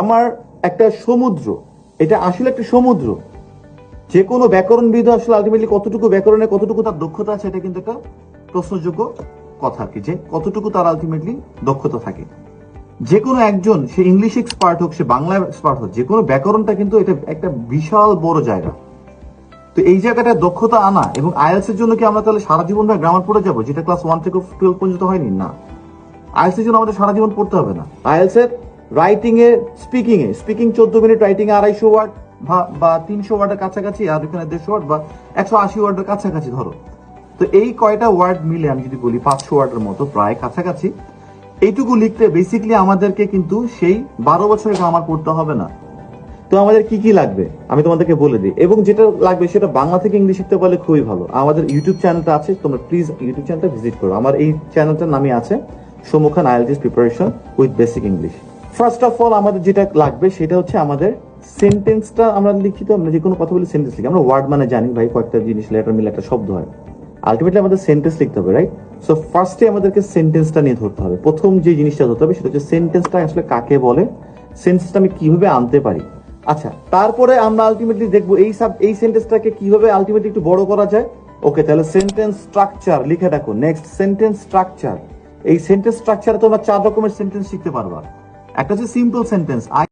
আমার একটা সমুদ্র, এটা আসলে একটা সমুদ্র। যে কোনো ব্যাকরণবিদ আসলে আলটিমেটলি কতটুকু ব্যাকরণে কতটুকু তার দক্ষতা আছে, এটা কিন্তু একটা প্রশ্নযোগ্য কথা আর কি, যে কতটুকু তার আলটিমেটলি দক্ষতা থাকে। যে কোনো একজন, সে ইংলিশ এক্সপার্ট হোক, সে বাংলা এক্সপার্ট হোক যে কোনো ব্যাকরণটা কিন্তু এটা একটা বিশাল বড় জায়গা। তো এই জায়গাটা দক্ষতা আনা এবং আইএলস এর জন্য কি আমরা তাহলে সারা জীবন ভাই গ্রামার পড়ে যাব? যেটা ক্লাস ওয়ান থেকে টুয়েলভ পর্যন্ত হয়নি, না। আইএলস এর জন্য আমাদের সারা জীবন পড়তে হবে না। আইএলস এর রাইটিং এ স্পিকিং এ স্পিকিং চোদ্দ মিনিট রাইটিং এ আড়াইশো ওয়ার্ড বা তিনশো ওয়ার্ডের কাছাকাছি, আর ওখানে দেড়শো ওয়ার্ড বা একশো আশি ওয়ার্ডের কাছাকাছি ধরো। তো এই কয়টা ওয়ার্ড মিলে আমি যদি বলি, পাঁচশো ওয়ার্ডের মতো প্রায় কাছাকাছি। এইটুকু লিখতে বেসিকলি আমাদেরকে কিন্তু সেই বারো বছরের গ্রামার পড়তে হবে না। তো আমাদের কি কি লাগবে? আমি তোমাদেরকে বলে দিই। এবং যেটা লাগবে সেটা বাংলা থেকে ইংলিশ শিখতে পারলে খুবই ভালো। আমাদের ইউটিউব চ্যানেলটা আছে, তোমরা প্লিজ ইউটিউব চ্যানেলটা ভিজিট করো। আমার এই চ্যানেলটার নামে আছে সমুখান IELTS preparation with basic English first of all আমাদের যেটা লাগবে সেটা হচ্ছে আমাদের সেন্টেন্সটা আমরা লিখিত, আমরা যে কোনো কথা বলি সেন্টেন্স লিখি। আমরা ওয়ার্ড মানে জানি, ভাই কয়েকটা জিনিস লেটার মিলে একটা শব্দ হয়। আলটিমেটলি আমাদের সেন্টেন্স লিখতে হবে রাইট সো ফার্স্টে আমাদেরকে সেন্টেন্সটা নিয়ে ধরতে হবে। প্রথম যে জিনিসটা ধরতে হবে সেটা হচ্ছে সেন্টেন্সটা আসলে কাকে বলে সেন্টেন্সটা আমি কীভাবে আনতে পারি। আচ্ছা তারপরে আমরা আলটিমেটলি দেখব এই সাব এই সেন্টেন্সটাকে কীভাবে আলটিমেটলি একটু বড় করা যায়? ওকে তাহলে সেন্টেন্স স্ট্রাকচার লিখে দেখো। নেক্সট সেন্টেন্স স্ট্রাকচার এই সেন্টেন্স স্ট্রাকচারে তোমরা চার রকমের সেন্টেন্স শিখতে পারবা। একটা হচ্ছে সিম্পল সেন্টেন্স আই